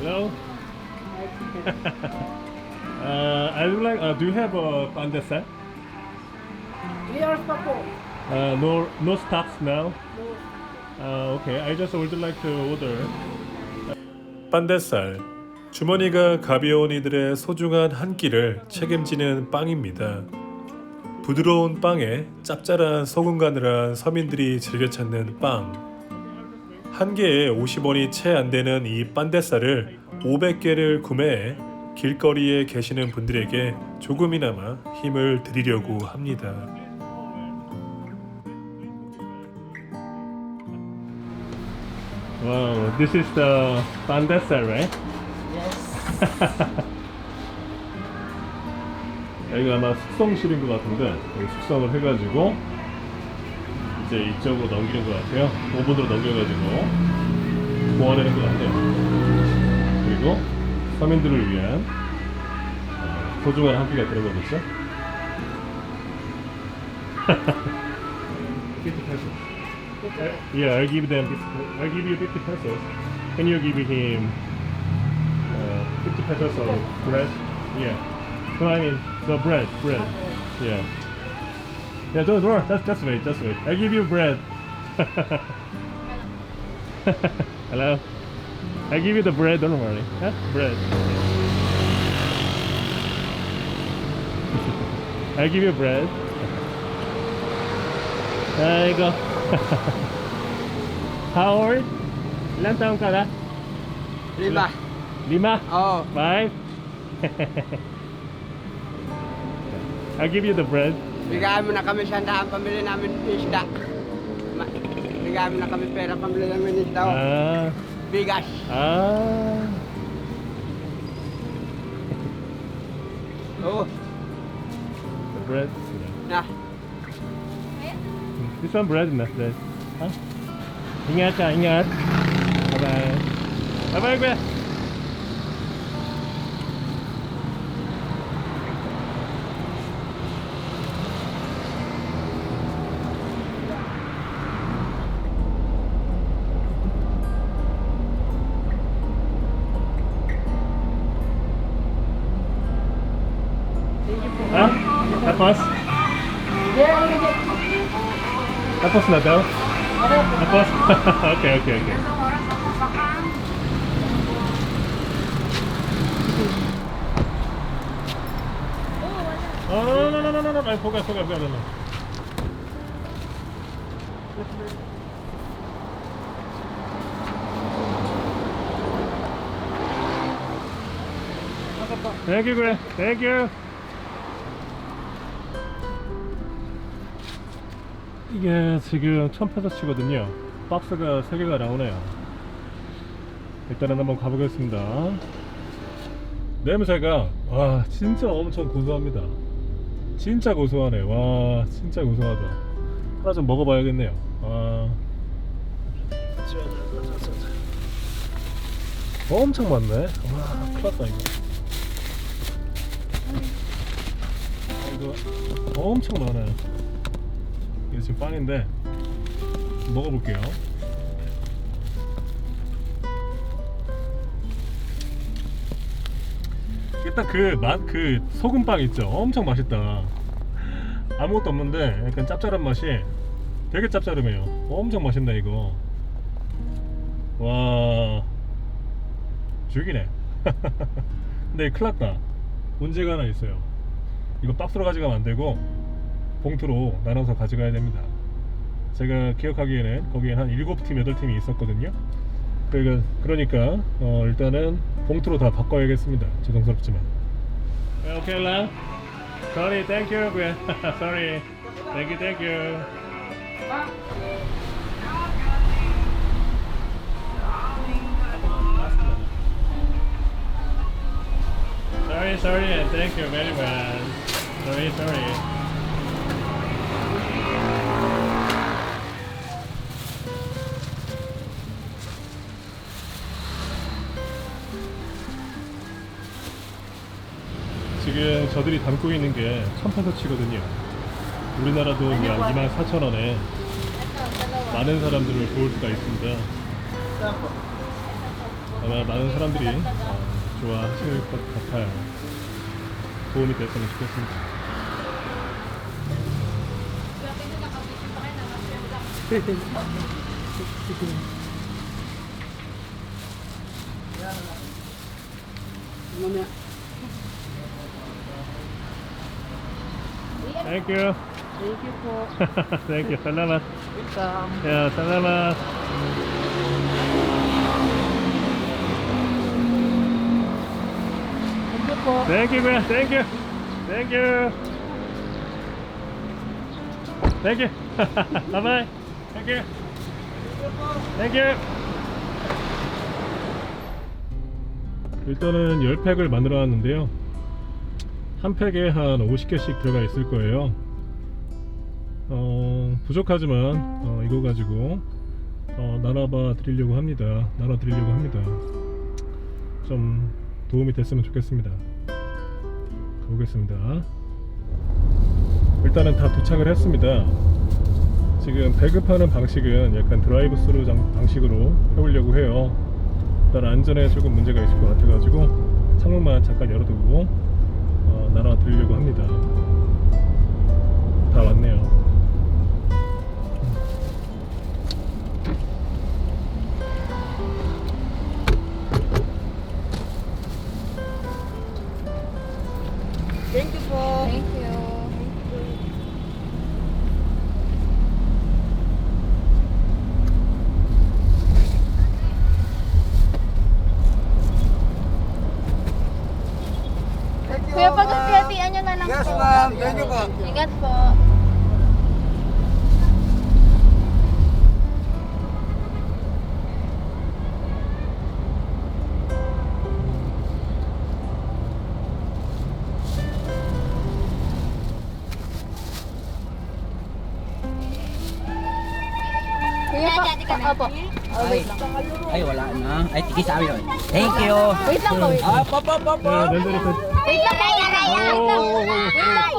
Hello. uh, I would like. Uh, do you have a pandesal? Years pa po. Uh, no, no stocks now. No. Uh, okay, I just would like to order. 반대살 주머니가 가벼운 이들의 소중한 한 끼를 책임지는 빵입니다. 부드러운 빵에 짭짤한 소금 간을한 서민들이 즐겨 찾는 빵. 한 개에 50원이 채 안 되는 이 반대살을 500개를 구매해 길거리에 계시는 분들에게 조금이나마 힘을 드리려고 합니다. Wow, this is the pandesal, right? Yes. 여기가 아마 숙성실인 것 같은데 여기 숙성을 해가지고 이제 이쪽으로 넘기는 것 같아요. 오븐으로 넘겨가지고 구워내는 것 같아요. 그리고 서민들을 위한 어, 소중한 한 끼가 되는 거겠죠? 50 pesos. Yeah, I'll give them. I'll give you 50 pesos. Can you give him 50 pesos bread. Yeah. But I mean, the bread, bread. Yeah. Yeah, don't worry. That's, that's wait, that's wait. I give you bread. Hello? I give you the bread, don't worry. Huh? Bread. I give you bread. There you go. Howard, ilan taong ka na? Lima. Lima? Oo. Five? I'll give you the bread. Bigyan mo na kami sa daan pamili namin isda. Ma- Bigyan mo na kami pera pamili namin isda. oh. Ah. Bigas. Ah. Oo. The bread. Na. This one bread na bread. Huh? Ingat ka, ingat. Bye-bye. Bye-bye, kuya. Ah? Tapos? Tapos na daw? Tapos? okay, okay, okay. Oh, no, no, no, no, no, no, no, I forgot, forgot, forgot, no. Thank you, Greg. Thank you. 이게 지금 1000페소 치거든요. 박스가 3개가 나오네요. 일단은 한번 가보겠습니다. 냄새가 와 진짜 엄청 고소합니다. 진짜 고소하네. 와 진짜 고소하다. 하나 좀 먹어봐야겠네요. 와 엄청 많네. 와 큰일났다 이거. 이거 엄청 많아요. 이게 지금 빵인데 먹어볼게요. 일단 그맛그 소금빵 있죠. 엄청 맛있다. 아무것도 없는데 약간 짭짤한 맛이 되게 짭짤해요. 엄청 맛있네 이거. 와 죽이네. 근데 큰일 났다. 문제가 하나 있어요. 이거 박스로 가져가면 안 되고 봉투로 나눠서 가져가야 됩니다. 제가 기억하기에는 거기에 한 7팀, 8팀이 있었거든요. 그러니까, 그러니까 어, 일단은 봉투로 다 바꿔야겠습니다. 죄송스럽지만. 오케이, 라. Sorry, thank you. Sorry. Thank you, thank you. Sorry, sorry, and thank you very much. Sorry, sorry. 지금 저 저들이 담고 있는 게 1000페소치거든요. 우리나라도 약 24,000원에 많은 사람들을 도울 수가 있습니다. 아마 많은 사람들이 어, 좋아하실 것 같아요. 도움이 됐으면 좋겠습니다. Thank you. Thank you po. Thank you. Salamat. Welcome. Yeah, salamat. Thank you po. Thank you, kuya. Thank you. Thank you. Thank you. Bye-bye. Thank you. Thank you. 일단은 10팩을 만들어 놨는데요. 한 팩에 한 50개씩 들어가 있을 거예요. 어, 부족하지만 어, 이거 가지고 어, 나눠봐 드리려고 합니다. 나눠 드리려고 합니다. 좀 도움이 됐으면 좋겠습니다. 가보겠습니다. 일단은 다 도착을 했습니다. 지금 배급하는 방식은 약간 드라이브 스루 장- 방식으로 해보려고 해요. 일단 안전에 조금 문제가 있을 것 같아가지고 창문만 잠깐 열어두고 어, 나눠 드리려고 합니다. 다 왔네요. Thank you po. Thank you. Opo. Oh. Ay, wala na. Ay, tiki sa amin. Thank you. Wait lang po, wait lang. Ah, pop, pop, pop, pop. Wait lang po, wait lang. Wait lang po,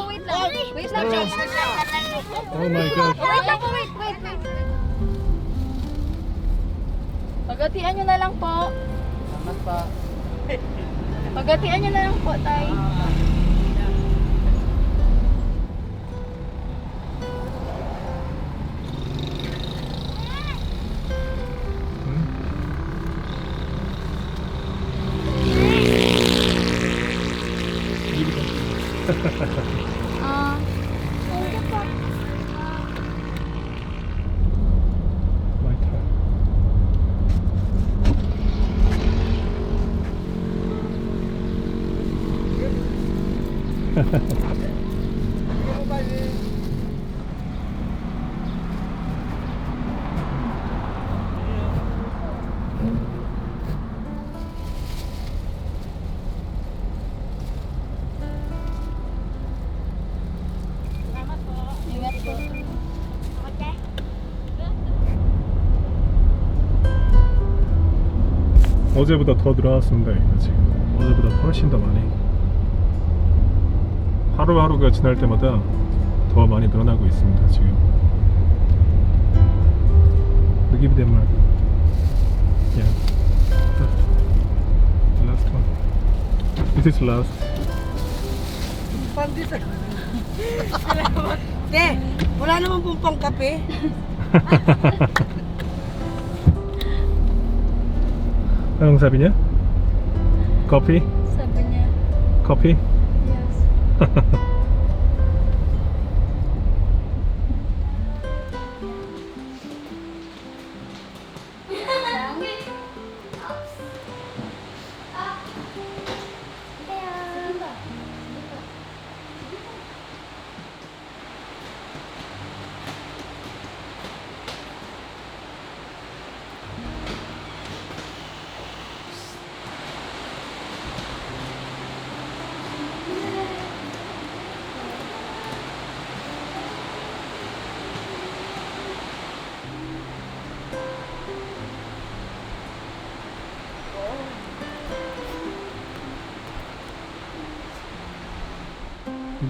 wait lang. Wait lang, James. Oh my God. Wait lang po, wait, wait, wait. Pagatian nyo na lang po. Salamat pa. Pagatian nyo na lang po, tay. Ah. 어제보다 더 늘어났습니다. 지금 어제보다 훨씬 더 많이 하루하루가 지날 때마다 더 많이 늘어나고 있습니다. 지금 at them. Yeah. The last one. This is last. Pandito. Te, wala naman pong pangkape. Anong sabi niya? Coffee? Sabi niya, Coffee? ハハハ。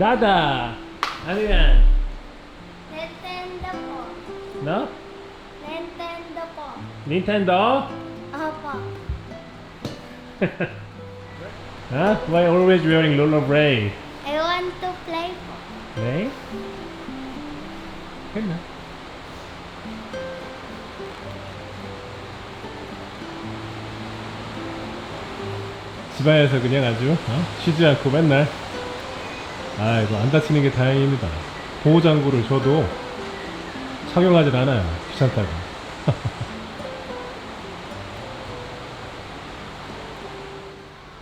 Dada. Ano yan? Nintendo po. No? Nintendo po. Nintendo? Opo. Huh? Why always wearing rollerblade? I want to play po. Play? Ganda. 집안에서 그냥 아주 어? 쉬지 않고 맨날 아이고 안 다치는 게 다행입니다. 보호장구를 줘도 착용하진 않아요. 귀찮다고.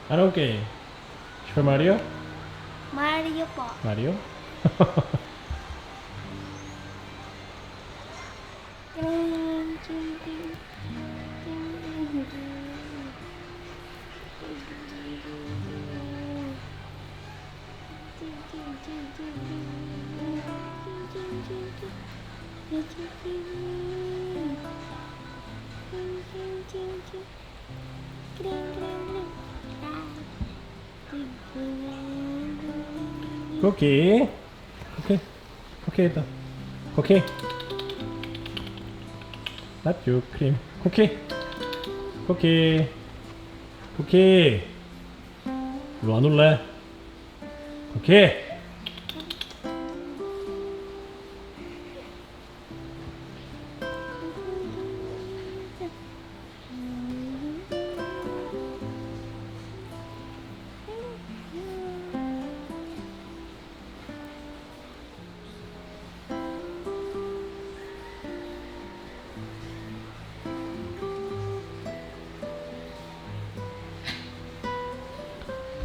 아론 게임. 슈퍼 마리오? Po. 마리오? 쿠키. 쿠키. 쿠키 있다. 쿠키. 낫죠 크림. 쿠키. 쿠키. 쿠키. 이리 안 올래? 쿠키.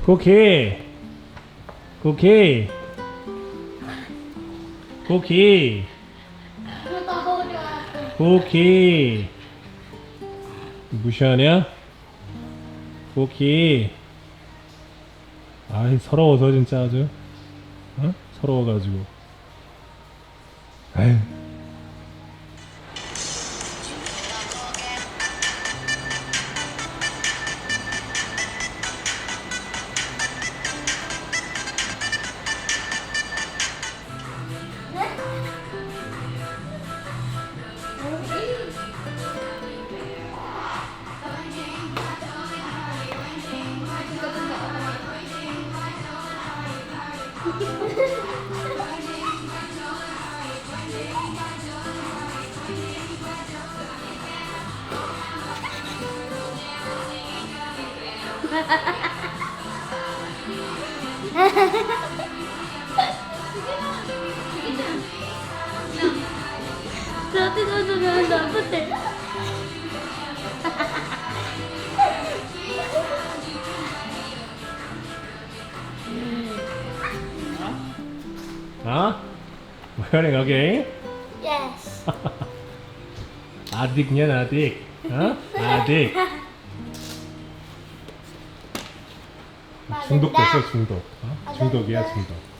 쿠키. 쿠키. 쿠키. 쿠키. 무시하냐? 쿠키. 아이 서러워서 진짜 아주. 어? 서러워가지고. Na dapat eh. Huh? Wearing okay? Yes. adik niyan, adik. Huh? Adik. 중독됐어, 중독. 어? 중독이야, 중독.